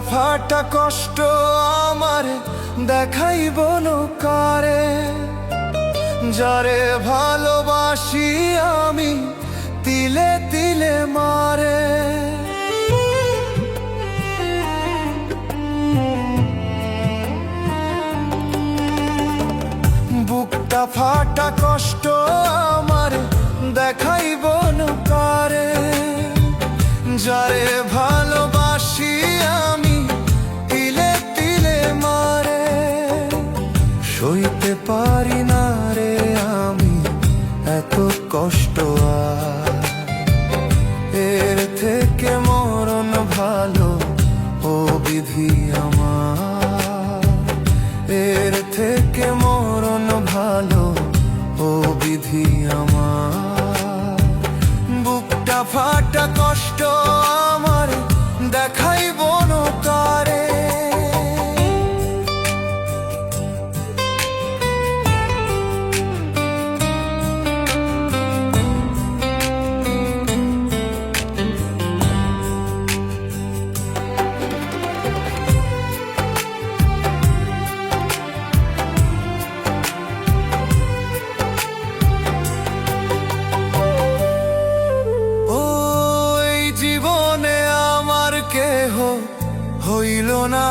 ফাটা কষ্ট আমার দেখাইব কারে যারে ভালোবাসি আমি তিলে তিলে মারে। বুকটা ফাটা কষ্ট আমার দেখাইব কারে যারে হইতে পারি না রে আমি, এত কষ্ট আর। এর থেকে মরণ ভালো ও বিধি আমার। এর থেকে মরণ ভালো ও বিধি আমার। কেহ হইল না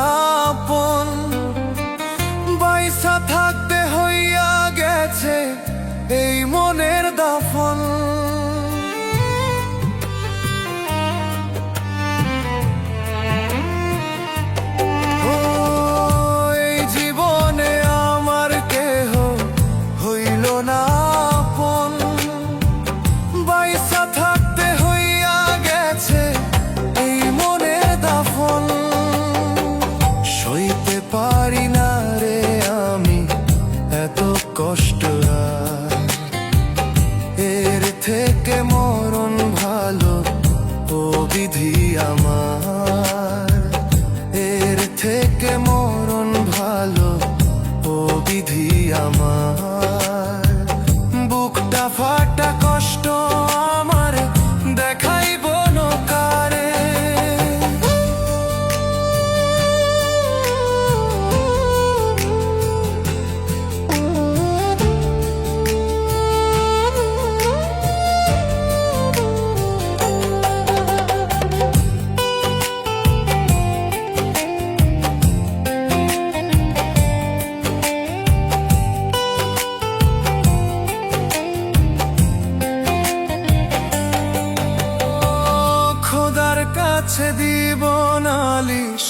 আছে দিব নালিশ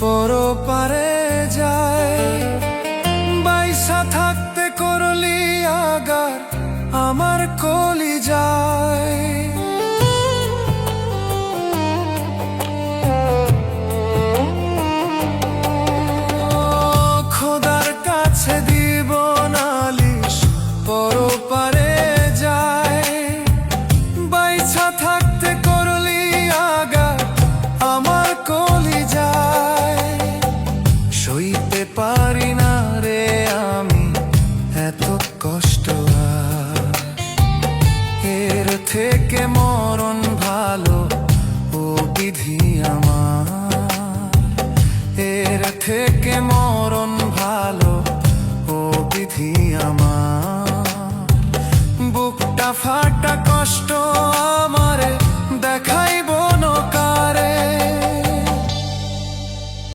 পরপারে থেকে মরণ ভালো ও বিধি আমার। বুকটা ফাটা কষ্ট আমার।